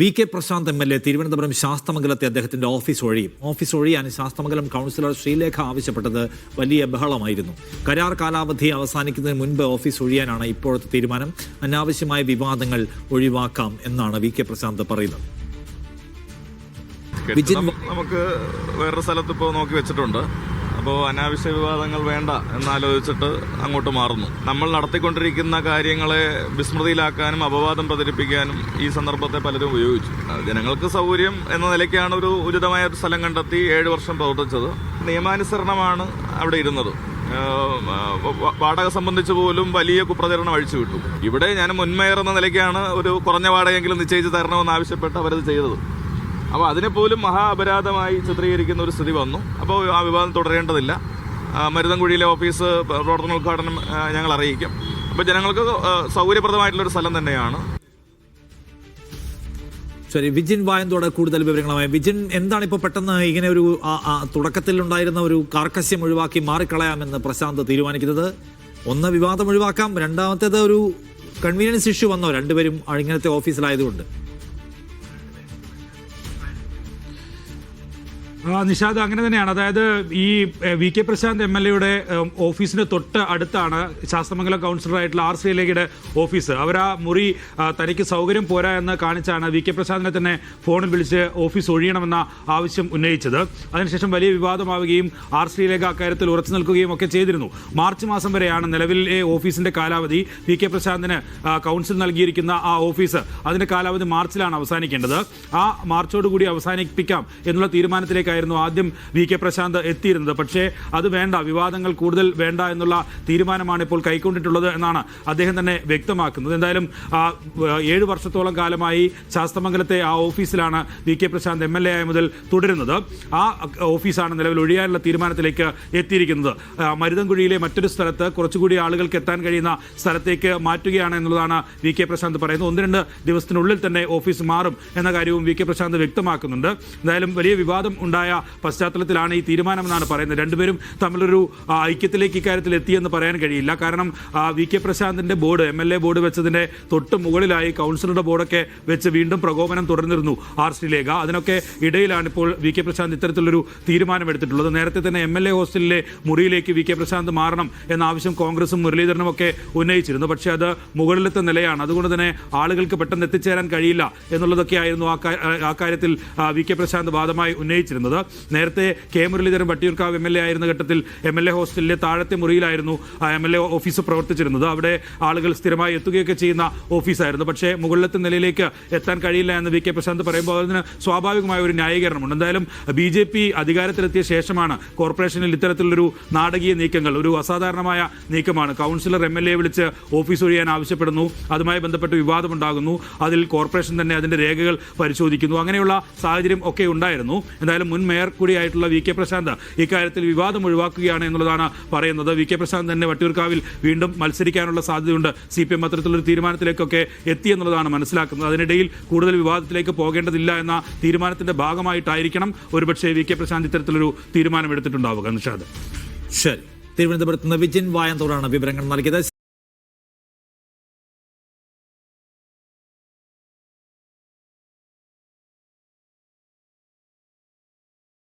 V K Prashanth M L A Thiruvananthapuram ശാസ്തമംഗലത്തെ അദ്ദേഹത്തിന്റെ office വഴി office വഴിയാണ് ശാസ്തമംഗലം കൗൺസിലർ ശ്രീലേഖ ആവശ്യപ്പെട്ടത് വലിയ ബഹളമായിരുന്നു. കരാർ കാലാവധി അവസാനിക്കുന്നതിന് മുൻപ് ഓഫീസ് ഒഴിയാനാണ് ഇപ്പോഴത്തെ തീരുമാനം. അനാവശ്യമായ വിവാദങ്ങൾ ഒഴിവാക്കാം എന്നാണ് വി കെ പ്രശാന്ത് പറയുന്നത്. നമുക്ക് വേറൊരു സ്ഥലത്ത് ഇപ്പോൾ നോക്കി വെച്ചിട്ടുണ്ട്. അപ്പോൾ അനാവശ്യ വിവാദങ്ങൾ വേണ്ട എന്നാലോചിച്ചിട്ട് അങ്ങോട്ട് മാറുന്നു. നമ്മൾ നടത്തിക്കൊണ്ടിരിക്കുന്ന കാര്യങ്ങളെ വിസ്മൃതിയിലാക്കാനും അപവാദം പ്രചരിപ്പിക്കാനും ഈ സന്ദർഭത്തെ പലരും ഉപയോഗിച്ചു. ജനങ്ങൾക്ക് സൗകര്യം എന്ന നിലയ്ക്കാണ് ഒരു ഉചിതമായ ഒരു സ്ഥലം കണ്ടെത്തി ഏഴ് വർഷം പ്രവർത്തിച്ചത്. നിയമാനുസരണമാണ് അവിടെ ഇരുന്നത്. വാടക സംബന്ധിച്ച് പോലും വലിയ കുപ്രചരണം അഴിച്ചു വിട്ടു ഇവിടെ ഞാൻ മുൻമേയർ എന്ന നിലയ്ക്കാണ് ഒരു കുറഞ്ഞ വാടകയെങ്കിലും നിശ്ചയിച്ച് തരണമെന്ന് ആവശ്യപ്പെട്ട് അവരത് ചെയ്തത്. അപ്പോൾ അതിനെ പോലും മഹാ അപരാധമായി ചിത്രീകരിക്കുന്ന ഒരു സ്ഥിതി വന്നു. അപ്പോൾ ആ വിവാദം തുടരേണ്ടതില്ല. മരുതൻകുഴിയിലെ ഓഫീസ് പ്രവർത്തന ഉദ്ഘാടനം ഞങ്ങൾ അറിയിക്കും. അപ്പോൾ ജനങ്ങൾക്ക് സൗകര്യപ്രദമായിട്ടുള്ളൊരു സ്ഥലം തന്നെയാണ്. ശരി വിജിൻ വായന്തോടെ കൂടുതൽ വിവരങ്ങളുമായി. വിജിൻ എന്താണ് ഇപ്പോൾ പെട്ടെന്ന് ഇങ്ങനെ ഒരു തുടക്കത്തിൽ ഉണ്ടായിരുന്ന ഒരു കാർക്കശ്യം ഒഴിവാക്കി മാറിക്കളയാമെന്ന് പ്രശാന്ത് തീരുമാനിക്കുന്നത്? ഒന്ന് വിവാദം ഒഴിവാക്കാം. രണ്ടാമത്തേത് ഒരു കൺവീനിയൻസ് ഇഷ്യൂ വന്നോ? രണ്ടുപേരും ഇങ്ങനത്തെ ഓഫീസിലായതുകൊണ്ട്. നിഷാദ് അങ്ങനെ തന്നെയാണ്. അതായത് ഈ V K Prashanth M L എയുടെ ഓഫീസിന് തൊട്ട് അടുത്താണ് ശാസ്ത്രമംഗലം കൗൺസിലറായിട്ടുള്ള ആർ ശ്രീലേഖയുടെ ഓഫീസ്. അവർ ആ മുറി തനിക്ക് സൗകര്യം പോരാ എന്ന് കാണിച്ചാണ് വി കെ പ്രശാന്തിനെ തന്നെ ഫോണിൽ വിളിച്ച് ഓഫീസ് ഒഴിയണമെന്ന ആവശ്യം ഉന്നയിച്ചത്. അതിനുശേഷം വലിയ വിവാദമാവുകയും ആർ ശ്രീലേഖ അക്കാര്യത്തിൽ ഉറച്ചു നിൽക്കുകയും ഒക്കെ ചെയ്തിരുന്നു. മാർച്ച് മാസം വരെയാണ് നിലവിലെ ഓഫീസിന്റെ കാലാവധി വി കെ പ്രശാന്തിന് കൗൺസിൽ നൽകിയിരിക്കുന്ന ആ ഓഫീസ്. അതിന്റെ കാലാവധി മാർച്ചിലാണ് അവസാനിക്കേണ്ടത്. ആ മാർച്ചോടുകൂടി അവസാനിപ്പിക്കാം എന്നുള്ള തീരുമാനത്തിലേക്കായിരുന്നു ആദ്യം വി കെ പ്രശാന്ത് എത്തിയിരുന്നത്. പക്ഷേ അത് വേണ്ട വിവാദങ്ങൾ കൂടുതൽ വേണ്ട എന്നുള്ള തീരുമാനമാണ് ഇപ്പോൾ കൈക്കൊണ്ടിട്ടുള്ളത് എന്നാണ് അദ്ദേഹം തന്നെ വ്യക്തമാക്കുന്നത്. എന്തായാലും ഏഴ് വർഷത്തോളം കാലമായി ശാസ്തമംഗലത്തെ ആ ഓഫീസിലാണ് V K Prashanth M L A ആയ മുതൽ തുടരുന്നത്. ആ ഓഫീസാണ് നിലവിൽ ഒഴിയാനുള്ള തീരുമാനത്തിലേക്ക് എത്തിയിരിക്കുന്നത്. മരുതൻകുഴിയിലെ മറ്റൊരു സ്ഥലത്ത് കുറച്ചുകൂടി ആളുകൾക്ക് എത്താൻ കഴിയുന്ന സ്ഥലത്തേക്ക് മാറ്റുകയാണ് എന്നുള്ളതാണ് വി കെ പ്രശാന്ത് പറയുന്നത്. ഒന്ന് രണ്ട് ദിവസത്തിനുള്ളിൽ തന്നെ ഓഫീസ് മാറും എന്ന കാര്യവും വി കെ പ്രശാന്ത് വ്യക്തമാക്കുന്നുണ്ട്. എന്തായാലും വലിയ വിവാദം ഉണ്ടായ പശ്ചാത്തലത്തിലാണ് ഈ തീരുമാനമെന്നാണ് പറയുന്നത്. രണ്ടുപേരും തമ്മിലൊരു ഐക്യത്തിലേക്ക് ഇക്കാര്യത്തിൽ എത്തിയെന്ന് പറയാൻ കഴിയില്ല. കാരണം V K പ്രശാന്തിന്റെ board M L A board വെച്ചതിന്റെ തൊട്ട് മുകളിലായി കൗൺസിലറുടെ ബോർഡൊക്കെ വെച്ച് വീണ്ടും പ്രകോപനം തുടർന്നിരുന്നു ആർ ശ്രീലേഖ അതിനൊക്കെ ഇടയിലാണ് ഇപ്പോൾ വി കെ പ്രശാന്ത് ഇത്തരത്തിലൊരു തീരുമാനമെടുത്തിട്ടുള്ളത്. നേരത്തെ തന്നെ എം എൽ എ ഹോസ്റ്റലിലെ മുറിയിലേക്ക് വി കെ പ്രശാന്ത് മാറണം എന്ന ആവശ്യം കോൺഗ്രസും മുരളീധരനും ഒക്കെ ഉന്നയിച്ചിരുന്നു. പക്ഷേ അത് മുകളിലത്തെ നിലയാണ്. അതുകൊണ്ട് തന്നെ ആളുകൾക്ക് പെട്ടെന്ന് എത്തിച്ചേരാൻ കഴിയില്ല എന്നുള്ളതൊക്കെ ആയിരുന്നു ആ കാര്യത്തിൽ വി കെ പ്രശാന്ത് വാദമായി ഉന്നയിച്ചിരുന്നത്. നേരത്തെ K Muraleedharan Vattiyoorkavu M L A ആയിരുന്ന ഘട്ടത്തിൽ എം എൽ എ ഹോസ്റ്റലിലെ താഴത്തെ മുറിയിലായിരുന്നു എം എൽ എ ഓഫീസ് പ്രവർത്തിച്ചിരുന്നത്. അവിടെ ആളുകൾ സ്ഥിരമായി എത്തുകയൊക്കെ ചെയ്യുന്ന ഓഫീസായിരുന്നു. പക്ഷേ മുകളിലത്തെ നിലയിലേക്ക് എത്താൻ കഴിയില്ല എന്ന് വി കെ പ്രശാന്ത് പറയുമ്പോൾ അതിന് സ്വാഭാവികമായ ഒരു ന്യായീകരണമുണ്ട്. എന്തായാലും ബി ജെ പി അധികാരത്തിലെത്തിയ ശേഷമാണ് കോർപ്പറേഷനിൽ ഇത്തരത്തിലൊരു നാടകീയ നീക്കങ്ങൾ ഒരു അസാധാരണമായ നീക്കമാണ്. കൗൺസിലർ എം എൽ എ വിളിച്ച് ഓഫീസ് ഒഴിയാൻ ആവശ്യപ്പെടുന്നു. അതുമായി ബന്ധപ്പെട്ട് വിവാദമുണ്ടാകുന്നു. അതിൽ കോർപ്പറേഷൻ തന്നെ അതിന്റെ രേഖകൾ പരിശോധിക്കുന്നു. അങ്ങനെയുള്ള സാഹചര്യം ഒക്കെ ഉണ്ടായിരുന്നു. എന്തായാലും മുൻ മേയർ കൂടിയായിട്ടുള്ള വി കെ പ്രശാന്ത് ഇക്കാര്യത്തിൽ വിവാദം ഒഴിവാക്കുകയാണ് എന്നുള്ളതാണ് പറയുന്നത്. വി കെ പ്രശാന്ത് തന്നെ വട്ടിയൂർക്കാവിൽ വീണ്ടും മത്സരിക്കാനുള്ള സാധ്യതയുണ്ട്. സി പി എം അത്തരത്തിലൊരു തീരുമാനത്തിലേക്കൊക്കെ എത്തി എന്നുള്ളതാണ് മനസ്സിലാക്കുന്നത്. അതിനിടയിൽ കൂടുതൽ വിവാദത്തിലേക്ക് പോകേണ്ടതില്ല എന്ന തീരുമാനത്തിന്റെ ഭാഗമായിട്ടായിരിക്കണം ഒരുപക്ഷെ വി കെ പ്രശാന്ത് ഇത്തരത്തിലൊരു തീരുമാനം എടുത്തിട്ടുണ്ടാവുക നിഷാദ്. ശരി. തിരുവനന്തപുരത്ത് നിന്ന് വിജിൻ വായന്തോടാണ് വിവരങ്ങൾ നൽകിയത്.